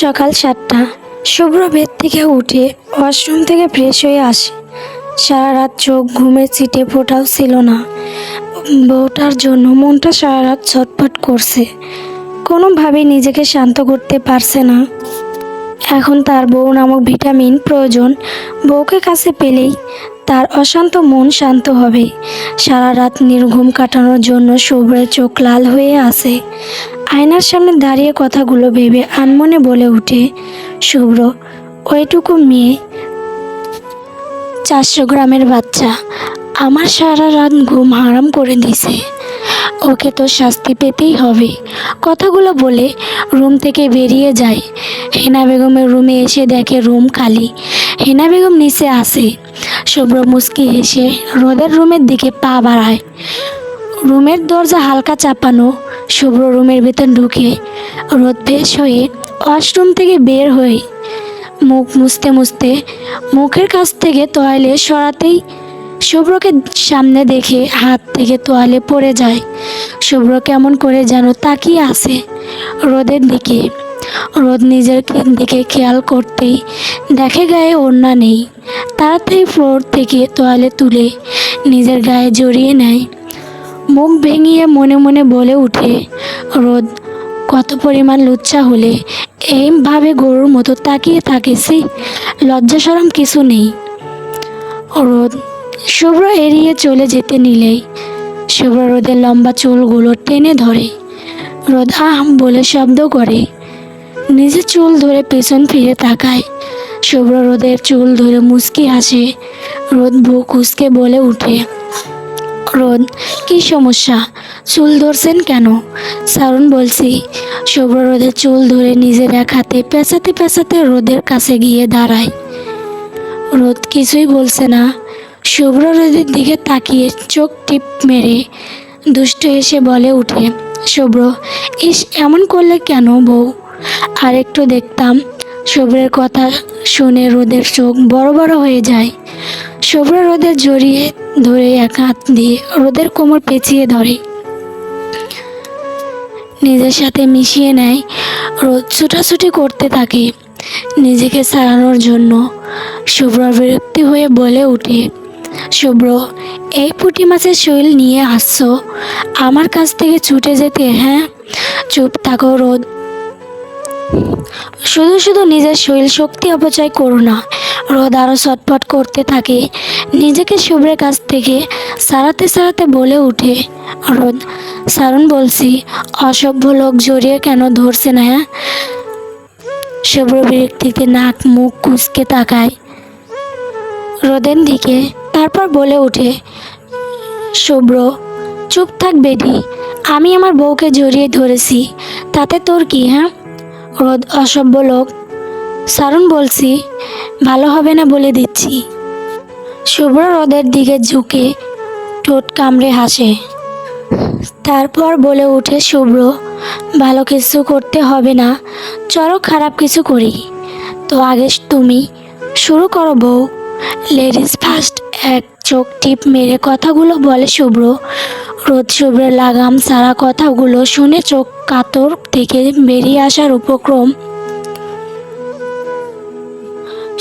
সকাল সাতটা। শুভ্র বেড থেকে উঠে ওয়াশরুম থেকে ফ্রেশ হয়ে আসে। সারা রাত চোখ ঘুমের চিটে ফোটাও ছিল না। বউটার জন্য মনটা সারা রাত ছটফট করছে। কোনোভাবেই নিজেকে শান্ত করতে পারছে না। এখন তার বউ নামক ভিটামিন প্রয়োজন বউকে কাছে পেলেই তার অশান্ত মন শান্ত হবে। সারা রাত নির্ঘুম কাটানোর জন্য শুভ্রের চোখ লাল হয়ে আসে আয়নার সামনে দাঁড়িয়ে কথাগুলো ভেবে আনমনে বলে ওঠে শুভ্র, ওইটুকু মেয়ে, চারশো গ্রামের বাচ্চা। আমার সারা রাত ঘুম হারাম করে দিছে। ওকে তো শাস্তি পেতেই হবে। কথাগুলো বলে রুম থেকে বেরিয়ে যায়। হেনা বেগমের রুমে এসে দেখে রুম খালি। হেনা বেগম নিচে আসে। শুভ্র মুস্কি হেসে রোদের রুমের দিকে পা বাড়ায়। রুমের দরজা হালকা চাপানো। শুভ্র রুমের ভেতর ঢুকে রোদ ফ্রেশ হয়ে ওয়াশরুম থেকে বের হয়ে মুখ মুছতে মুছতে মুখের কাছ থেকে তোয়ালে সরাতেই শুভ্রকে সামনে দেখে হাত থেকে তোয়ালে পড়ে যায়। শুভ্র কেমন করে যেন তাকিয়ে আসে রোদের দিকে। রোদ নিজের দিকে খেয়াল করতেই দেখে গায়ে ওড়না নেই। তাড়াতাড়ি ফ্লোর থেকে তোয়ালে তুলে নিজের গায়ে জড়িয়ে নেয়। মুখ ভেঙিয়ে মনে মনে বলে উঠে, রোদ, কত পরিমাণ লুচ্চা হলে। এইভাবে গরুর মতো তাকিয়ে থাকিসি? লজ্জা সরম কিছু নেই। রোদ, শুভ্র এড়িয়ে চলে যেতে নিলেই, শুভ্র রোদের লম্বা চুলগুলো টেনে ধরে। রোদ আহ বলে শব্দ করে। নিজের চুল ধরে পেছন ফিরে তাকায়। শুভ্র রোদের চুল ধরে মুচকি হাসে। রোদ বুক উসকে বলে উঠে রোদ কি সমস্যা? চুল ধরছেন কেন? সারুন বলছি, শুভ্র রোদের চুল ধরে নিজের এক হাতে পেঁচাতে পেঁচাতে রোদের কাছে গিয়ে দাঁড়ায়। রোদ কিছুই বলছে না। শুভ্র রোদের দিকে তাকিয়ে চোখ টিপ মেরে দুষ্ট এসে বলে উঠে, শুভ্র, ইস, এমন করলে কেন বউ? আর একটু দেখতাম, শুভ্রের কথা শুনে রোদের চোখ বড় বড় হয়ে যায়। শুভ্র রোদের জড়িয়ে ধরে এক হাত দিয়ে রোদের কোমর পেঁচিয়ে ধরে। নিজের সাথে মিশিয়ে নেয়, রোদ ছুটাছুটি করতে থাকে। নিজেকে সারানোর জন্য শুভ্র বিরক্তি হয়ে বলে উঠে, শুভ্র, এই পুঁটি মাছের শৈল নিয়ে আসছো? আমার কাছ থেকে ছুটে যেতে হ্যাঁ? চুপ থাকো রোদ। শুধু শুধু নিজের শরীর শক্তি অপচয় করো না, রোদ আরও ছটফট করতে থাকে। নিজেকে শুভ্রের কাছ থেকে সারাতে সারাতে বলে উঠে রোদ। সারুন বলছি, অসভ্য লোক জড়িয়ে কেন ধরছে না হ্যাঁ? শুভ্র বিরক্তিতে নাক মুখ কুচকে তাকায়। রোদের দিকে তারপর বলে ওঠে, শুভ্র, চুপ থাক বেডি আমি আমার বউকে জড়িয়ে ধরেছি, তাতে তোর কি হ্যাঁ? রোদ অসভ্য লোক। সারুন বলছি, ভালো হবে না বলে দিচ্ছি। শুভ্র রোদের দিকে ঝুঁকে ঠোঁট কামড়ে হাসে। তারপর বলে উঠে শুভ্র, ভালো কিছু করতে হবে না। চলো খারাপ কিছু করি। তো আগে তুমি শুরু করো বউ। লেডিস ফার্স্ট এক চোখ টিপ মেরে কথাগুলো বলে শুভ্র রোদ শুভ্রের লাগাম সারা কথাগুলো শুনে চোখ কাতর থেকে বেরিয়ে আসার উপক্রম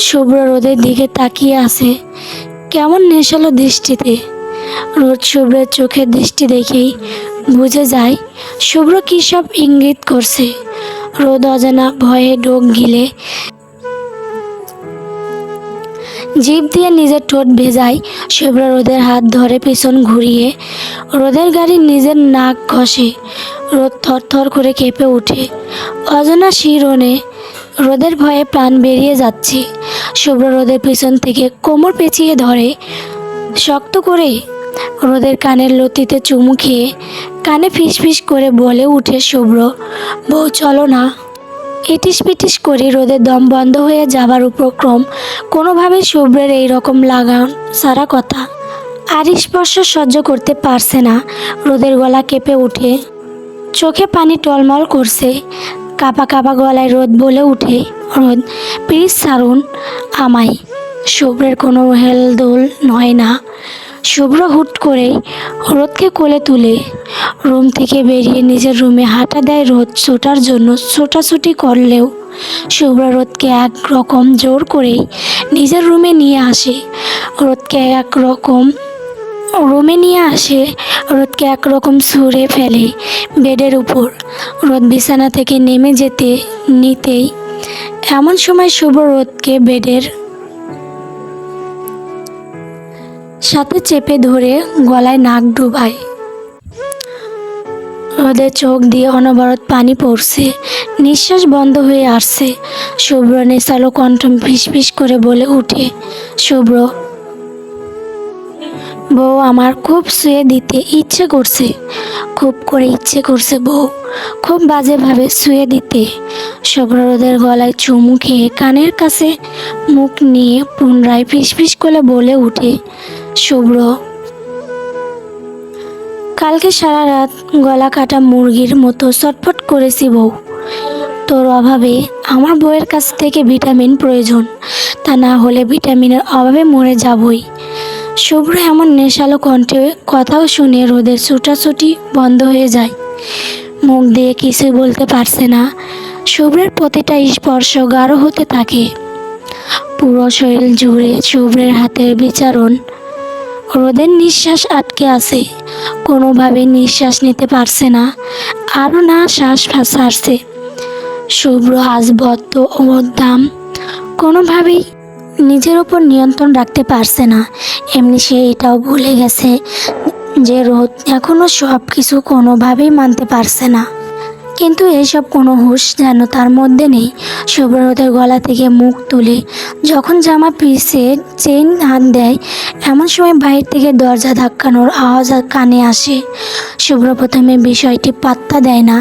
শুভ্র রোদের দিকে তাকিয়ে আছে। কেমন নেশালো দৃষ্টিতে। রোদ শুভ্রের চোখের দৃষ্টি দেখেই বুঝে যায়, শুভ্র কী সব ইঙ্গিত করছে। রোদ অজানা ভয়ে ডোক গিলে জিভ দিয়ে নিজের ঠোঁট ভেজায় শুভ্র রোদের হাত ধরে পেছন ঘুরিয়ে, রোদের গাড়ি নিজের নাক ঘষে, রোদ থরথর করে কেঁপে ওঠে অজানা শিরনে রোদের ভয়ে প্রাণ বেরিয়ে যাচ্ছে। শুভ্র রোদের পেছন থেকে কোমর পেঁচিয়ে ধরে, শক্ত করে রোদের কানের লতিতে চুমু খেয়ে কানে ফিসফিস করে বলে উঠে শুভ্র বউ, চলো না। ইটিস পিটিস করে রোদের দম বন্ধ হয়ে যাবার উপক্রম কোনোভাবে শুভ্রের এই রকম লাগান সারা কথা। আর স্পর্শ সহ্য করতে পারছে না। রোদের গলা কেঁপে উঠে। চোখে পানি টলমল করছে। কাপা কাপা গলায় রোদ বলে উঠে। রোদ, প্লিজ ছাড়ুন আমায়। শুভ্রের কোনো হেলদোল নয় না। শুভ্র হুট করে রোদকে কোলে তুলে রুম থেকে বেরিয়ে নিজের রুমে হাঁটা দেয় রোদ ছোটার জন্য। ছোটাছুটি করলেও শুভ্র রোদকে একরকম জোর করেই নিজের রুমে নিয়ে আসে। রোদকে একরকম রুমে নিয়ে আসে। রোদকে একরকম সুরে ফেলে বেডের উপর। রোদ বিছানা থেকে নেমে যেতে নিতেই এমন সময় শুভ রোদকে বেডের সাথে চেপে ধরে গলায় নাক ডুবায়। রোদের চোখ দিয়ে অনবরত পানি পড়ছে। নিঃশ্বাস বন্ধ হয়ে আসছে। শুভ্র নেশালো কণ্ঠ ফিসফিস করে বলে উঠে শুভ্র বউ আমার খুব শুয়ে দিতে ইচ্ছে করছে। খুব করে ইচ্ছে করছে বউ, খুব বাজেভাবে শুয়ে দিতে। শুভ্র রোদের গলায় চুমু খেয়ে কানের কাছে মুখ নিয়ে পুনরায় ফিস ফিস করে বলে উঠে শুভ্র। কালকে সারা রাত গলা কাটা মুরগির মতো ছটফট করেছি বউ। তোর অভাবে আমার বউয়ের কাছ থেকে ভিটামিন প্রয়োজন, তা না হলে ভিটামিনের অভাবে মরে যাবই। শুভ্র এমন নেশালো কণ্ঠে কথাও শুনে রোদের ছুটাছুটি বন্ধ হয়ে যায়। মুখ দিয়ে কিছুই বলতে পারছে না। শুভ্রের প্রতিটা স্পর্শ গাঢ় হতে থাকে। পুরো শরীর জুড়ে শুভ্রের হাতের বিচারণ রোদের নিঃশ্বাস আটকে আছে। কোনোভাবে নিঃশ্বাস নিতে পারছে না, আরও না শ্বাস ছাড়ছে। শুভ্র, আজবদ্ধ ও দাম কোনোভাবেই নিজের ওপর নিয়ন্ত্রণ রাখতে পারছে না। এমনি সে এটাও ভুলে গেছে যে রোদ এখনও সব কিছু কোনোভাবেই মানতে পারছে না। কিন্তু এইসব কোনো হুঁশ যেন তার মধ্যে নেই। রোদের গলা থেকে মুখ তুলে যখন জামা পিছে চেন হাত দেয়, এমন সময় বাইরে থেকে দরজা ধাক্কানোর আওয়াজ কানে আসে। শুভ্র প্রথমে বিষয়টি পাত্তা দেয় না,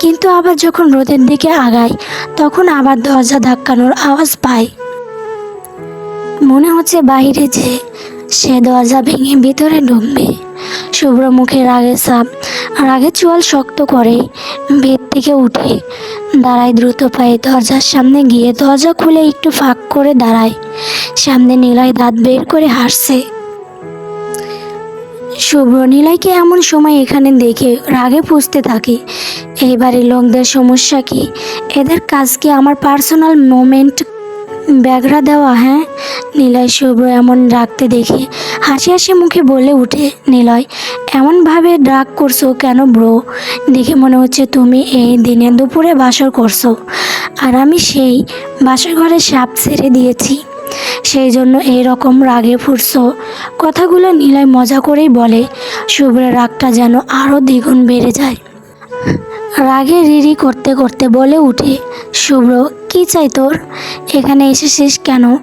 কিন্তু আবার যখন রোদের দিকে আগায়, তখন আবার দরজা ধাক্কানোর আওয়াজ পায়। মনে হচ্ছে বাইরে যে সে দরজা ভেঙে ভিতরে ঢুকবে। শুভ্র মুখে রাগে সাপ রাগে চোয়াল শক্ত করে বেদ থেকে উঠে দাঁড়ায় দ্রুত পায়ে। দরজার সামনে গিয়ে দরজা খুলে একটু ফাঁক করে দাঁড়ায়। সামনে নীলায় দাঁত বের করে হাসছে। শুভ্র নীলাইকে এমন সময় এখানে দেখে রাগে পুষতে থাকে। এইবারে লোকদের সমস্যা কি? এদের কাজ কি আমার পার্সোনাল মোমেন্ট ব্যাগরা দেওয়া হ্যাঁ? নিলয় শুভ্র এমন রাখতে দেখে হাসি হাসি মুখে বলে উঠে, নিলয়, এমনভাবে ডাক করছ কেন ব্রো? দেখে মনে হচ্ছে তুমি এই দিনে দুপুরে বাসর করছ। আর আমি সেই বাসর ঘরে সাপ ছেড়ে দিয়েছি। সেই জন্য এই রকম রাগে ফুটছো। কথাগুলো নিলয় মজা করেই বলে শুভ্রের রাগটা যেন আরও দ্বিগুণ বেড়ে যায়। রাগে রিরি করতে করতে বলে উঠে, শুভ্র, কি চাই তোর? এখানে এসেছিস কেন?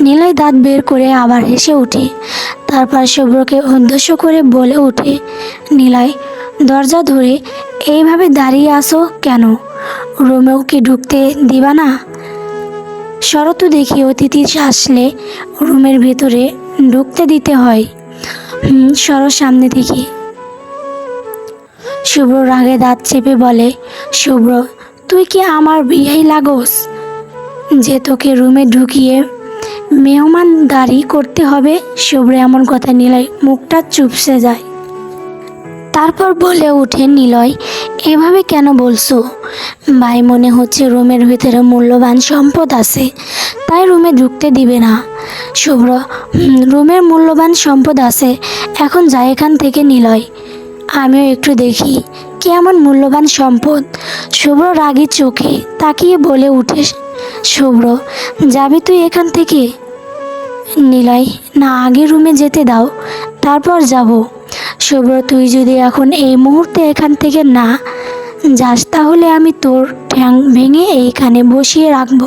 নীলয় দাঁত বের করে আবার হেসে উঠে। তারপর শুভ্রকে উদ্দেশ্য করে বলে উঠে, নীলয়, দরজা ধরে এইভাবে দাঁড়িয়ে আসো কেন? রুমেও কি ঢুকতে দিবা না? শরৎ দেখি অতিথি আসলে রুমের ভেতরে ঢুকতে দিতে হয়। শরৎ সামনে দেখি শুভ্র রাগে দাঁত চেপে বলে, শুভ্র, তুই কি আমার বিয়েই লাগোস? যে তোকে রুমে ঢুকিয়ে মেহমানদারি করতে হবে? শুভ্র এমন কথা নিলয় মুখটা চুপসে যায়। তারপর বলে ওঠে, নিলয়, এভাবে কেন বলছো? ভাই, মনে হচ্ছে রুমের ভিতরে মূল্যবান সম্পদ আছে, তাই রুমে ঢুকতে দিবে না। শুভ্র রুমের মূল্যবান সম্পদ আছে, এখন যাই এখান থেকে নিলয়। আমিও একটু দেখি কেমন মূল্যবান সম্পদ। শুভ্র রাগী চোখে তাকিয়ে বলে উঠে, শুভ্র, যাবি তুই এখান থেকে? নিলয়, না, আগে রুমে যেতে দাও, তারপর যাব। শুভ্র, তুই যদি এখন এই মুহূর্তে এখান থেকে না যাস, তাহলে আমি তোর ঠ্যাং ভেঙে এইখানে বসিয়ে রাখব।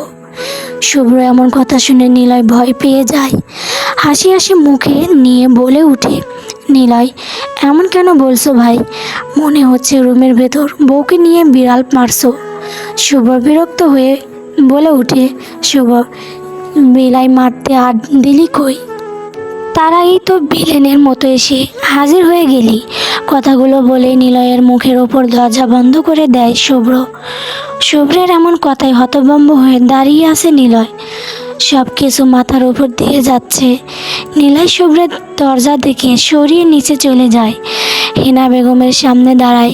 শুভ্র এমন কথা শুনে নিলয় ভয় পেয়ে যায়। হাসি হাসি মুখে নিয়ে বলে উঠে নিলয়, এমন কেন বলছো ভাই? মনে হচ্ছে রুমের ভেতর বউকে নিয়ে বিড়াল মারছো। শুভ বিরক্ত হয়ে বলে উঠে, শুভ, বিলাই মারতে আর দিলি কই? তার আগেই তো ভিলেনের মতো এসে হাজির হয়ে গেলি। কথাগুলো বলে নিলয়ের মুখের ওপর দরজা বন্ধ করে দেয় শুভ্র। শুভ্রের এমন কথায় হতভম্ব হয়ে দাঁড়িয়ে আছে নিলয়। সব কিছু মাথার উপর দিয়ে যাচ্ছে। নীলাই শুভ্রের দরজা দেখে সরিয়ে নিচে চলে যায়। হেনা বেগমের সামনে দাঁড়ায়।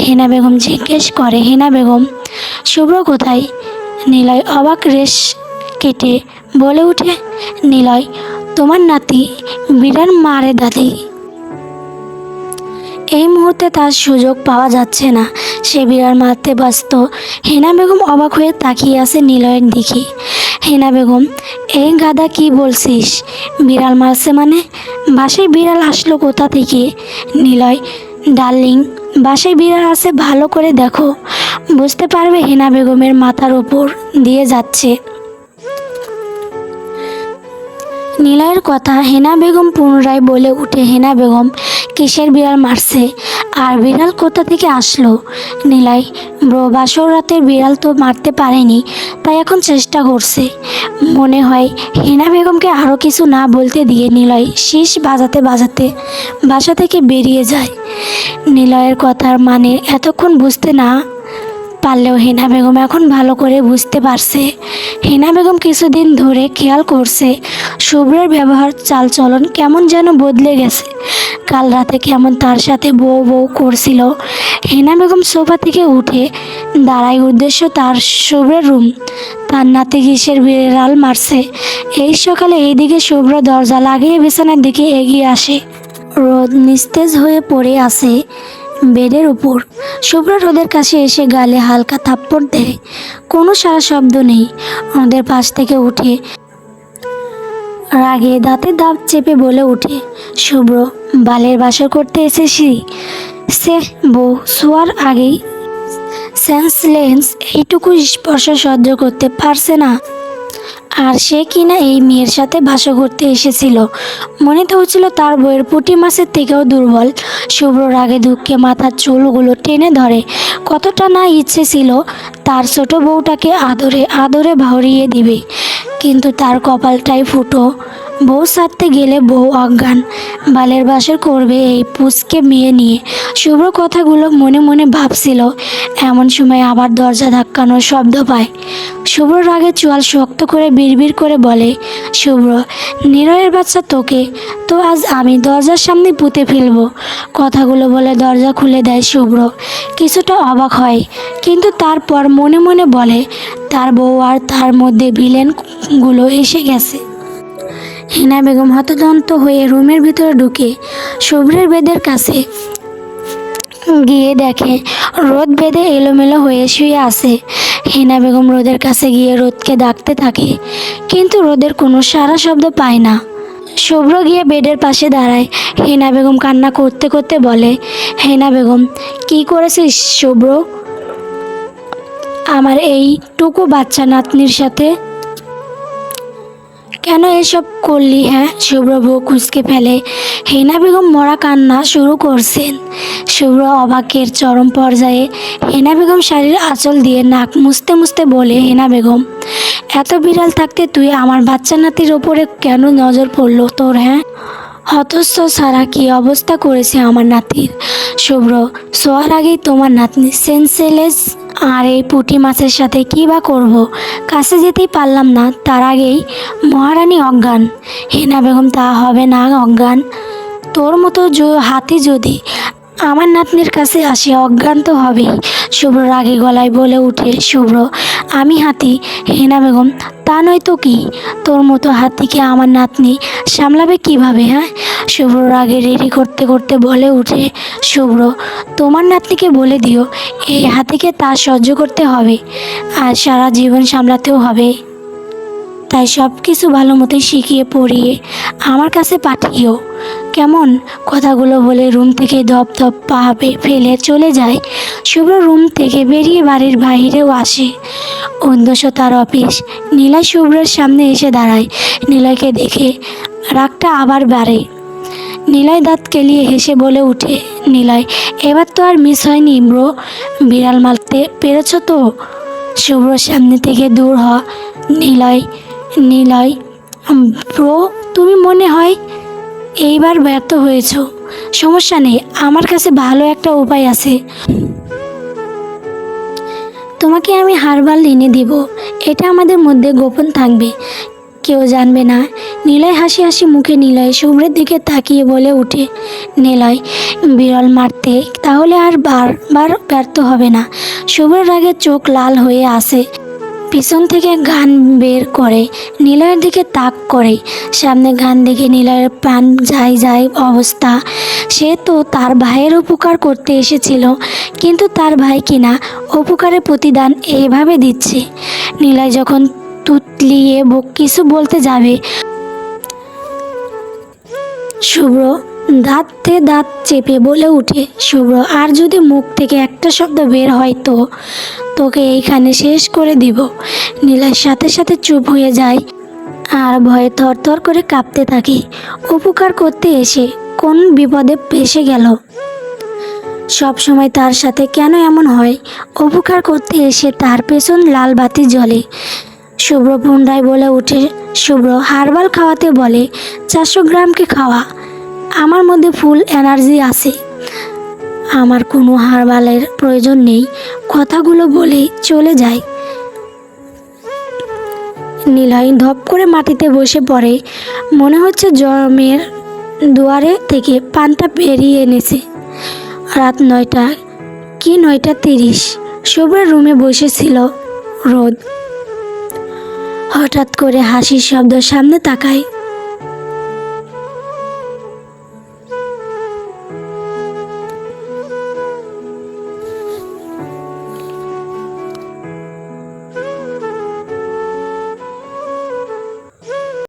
হেনা বেগম জিজ্ঞেস করে, হেনা বেগম, শুভ্র কোথায়? নিলয় অবাক রেশ কেটে বলে উঠে নিলয়, তোমার নাতি বিড়াল মারে দাদি। এই মুহূর্তে তার সুযোগ পাওয়া যাচ্ছে না। সে বিড়াল মারতে ব্যস্ত। হেনা বেগম অবাক হয়ে তাকিয়ে আছে নিলয়ের দিকে। হেনা বেগম, এই গাদা কি বলছিস? বিড়াল মারছে মানে? বাসায় বিড়াল আসলো কোথা থেকে? নিলয়, ডার্লিং বাসায় বিড়াল আছে ভালো করে দেখো। বুঝতে পারবে হেনা বেগমের মাথার ওপর দিয়ে যাচ্ছে। নিলয়ের কথা হেনা বেগম পুনরায় বলে উঠে, হেনা বেগম, কিসের বিড়াল মারছে? আর বিড়াল কোথা থেকে আসলো? ব্রো, বাসর রাতের বিড়াল তো মারতে পারেনি, তাই এখন চেষ্টা করছে। মনে হয় হেনা বেগমকে আরও কিছু না বলতে দিয়ে নিলয় শীষ বাজাতে বাজাতে বাসা থেকে বেরিয়ে যায়। নিলয়ের কথার মানে এতক্ষণ বুঝতে না পারলেও হেনা বেগম এখন ভালো করে বুঝতে পারছে। হেনা বেগম কিছুদিন ধরে খেয়াল করছে, শুভ্রের ব্যবহার চালচলন কেমন যেন বদলে গেছে। কাল রাতে কেমন তার সাথে বউ বউ করছিল। হেনা বেগম সোফা থেকে উঠে দাঁড়ায় উদ্দেশ্য তার শুভ্রের রুম। তার নাতি কিসের বিড়াল মারছে। এই সকালে এইদিকে শুভ্র দরজা লাগিয়ে বিছানার দিকে এগিয়ে আসে। রোদ নিস্তেজ হয়ে পড়ে আছে। বেডের উপর। শুভ্র রোদের কাছে এসে গালে হালকা থাপ্পড় দেয়। কোনো সারা শব্দ নেই। ওদের পাশ থেকে উঠে রাগে দাঁতের দাঁত চেপে বলে উঠে শুভ্র বালের বাসর করতে এসেছি সে বউ, শোয়ার আগেই সেন্সলেন্স এইটুকু স্পর্শ সহ্য করতে পারছে না। আর সে কিনা এই মেয়ের সাথে বাসা করতে এসেছিল। মনে তো হচ্ছিল তার বইয়ের পুটি মাছের থেকেও দুর্বল। শুভ্র রাগে দুঃখে মাথার চুলগুলো টেনে ধরে। কতটা না ইচ্ছে ছিল তার ছোট বউটাকে আদরে আদরে ভাওরিয়ে দিবে। কিন্তু তার কপালটাই ফুটো। বউ সারতে গেলে বউ অজ্ঞান। বালের বাসের করবে এই পুষকে মেয়ে নিয়ে। শুভ্র কথাগুলো মনে মনে ভাবছিল। এমন সময় আবার দরজা ধাক্কানোর শব্দ পায়। শুভ্র রাগে চোয়াল শক্ত করে বিড়বিড় করে বলে, শুভ্র, নিরয়ের বাচ্চা তোকে। তো আজ আমি দরজার সামনে পুঁতে ফেলব। কথাগুলো বলে দরজা খুলে দেয় শুভ্র। কিছুটা অবাক হয়, কিন্তু তারপর মনে মনে বলে, তার বউ আর তার মধ্যে ভিলেনগুলো এসে গেছে। হিনা বেগম হতদন্ত হয়ে রুমের ভিতরে ঢুকে শুভ্রের বেদের কাছে গিয়ে দেখে, রোদ বেঁধে এলোমেলো হয়ে শুয়ে আছে। হিনা বেগম রোদের কাছে গিয়ে রোদকে ডাকতে থাকে, কিন্তু রোদের কোনো সারা শব্দ পায় না। শুভ্র গিয়ে বেডের পাশে দাঁড়ায়। হেনা বেগম কান্না করতে করতে বলে, হেনা বেগম, কি করেছিস শুভ্র আমার এই টুকু বাচ্চা নাতনির সাথে কেন এসব করলি হ্যাঁ? শুভ্র বউ কুচকে ফেলে। হেনা বেগম মরা কান্না শুরু করছেন। শুভ্র অবাকের চরম পর্যায়ে হেনা বেগম শাড়ির আঁচল দিয়ে নাক মুছতে মুছতে বলে, হেনা বেগম, এত বিড়াল থাকতে তুই আমার বাচ্চা নাতির ওপরে কেন নজর পড়ল তোর হ্যাঁ? হতস্থ সারা কি অবস্থা করেছে আমার নাতির? শুভ্র শোয়ার আগেই তোমার নাতনি সেন্সেলেস আর এই পুঁটি মাছের সাথে কী বা করব? কাছে যেতেই পারলাম না, তার আগেই মহারানী অজ্ঞান। হেনা বেগম, তা হবে না অজ্ঞান। তোর মতো হাতে যদি আমার নাতনির কাছে আসে অজ্ঞান তো হবেই শুভ্র রাগে গলায় বলে উঠে, শুভ্র, আমি হাতি, হেনা বেগম, তা নয় তো কি? তোর মতো হাতিকে আমার নাতনি সামলাবে কীভাবে হ্যাঁ? শুভ্র রাগে রেডি করতে করতে বলে উঠে, শুভ্র, তোমার নাতনিকে বলে দিও, এই হাতিকে তা সহ্য করতে হবে আর সারা জীবন সামলাতেও হবে। তাই সব কিছু ভালো মতোই শিখিয়ে পড়িয়ে আমার কাছে পাঠিও কেমন? কথাগুলো বলে রুম থেকে ধপ ধপ পা ফেলে চলে যায়। শুভ্র রুম থেকে বেরিয়ে বাড়ির বাইরেও আসে। অন্ধস তার অফিস। নীলয় শুভ্রের সামনে এসে দাঁড়ায়। নীলয়কে দেখে রাগটা আবার বাড়ে। নীলয় দাঁত কেলিয়ে হেসে বলে উঠে নীলয় এবার তো আর মিস হয়নি ব্রো বিড়াল মারতে পেরেছ তো? শুভ্র সামনে থেকে দূর হ। নীলয় নীলয় ব্রো তুমি মনে হয় এইবার ব্যর্থ হয়েছ। সমস্যা নেই, আমার কাছে ভালো একটা উপায় আছে। তোমাকে আমি হারবাল এনে দিব, এটা আমাদের মধ্যে গোপন থাকবে। কেউ জানবে না, নিলয় হাসি হাসি মুখে নিলয় শুভ্রের দিকে তাকিয়ে বলে উঠে নিলয় বিরল মারতে তাহলে আর বারবার ব্যর্থ হবে না। শুভ্রের রাগে চোখ লাল হয়ে আসে পিছন থেকে গান বের করে, নীলয়ের দিকে তাক করে। সামনে গান দেখে নীলয়ের প্রাণ যায় যায় অবস্থা। সে তো তার ভাইয়ের উপকার করতে এসেছিল, কিন্তু তার ভাই কিনা উপকারের প্রতিদান এইভাবে দিচ্ছে। নিলয় যখন তুতলিয়ে কিছু বলতে যাবে, শুভ্র দাঁতে দাঁত চেপে বলে উঠে, শুভ্র, আর যদি মুখ থেকে একটা শব্দ বের হয় তো? তোকে এইখানে শেষ করে দিব। নীলার সাথে সাথে চুপ হয়ে যায়। আর ভয়ে থরথর করে কাঁপতে থাকে। উপকার করতে এসে কোন বিপদে ফেসে গেল? সব সময় তার সাথে কেন এমন হয়? উপকার করতে এসে তার পেছন লাল বাতি জ্বলে। শুভ্র পুনরায় বলে উঠে, শুভ্র, হার্বাল খাওয়াতে বলে, চারশো গ্রামকে খাওয়া। আমার মধ্যে ফুল এনার্জি আছে। আমার কোনো হার্বালের প্রয়োজন নেই। কথাগুলো বলেই চলে যায়। নীলয় ধপ করে মাটিতে বসে পড়ে। মনে হচ্ছে জমের দুয়ারে থেকে পানটা পেরিয়ে এনেছে। রাত নয়টা কি নয়টা তিরিশ? শুভ্রের রুমে বসেছিল রোদ। হঠাৎ করে হাসির শব্দ সামনে তাকায়।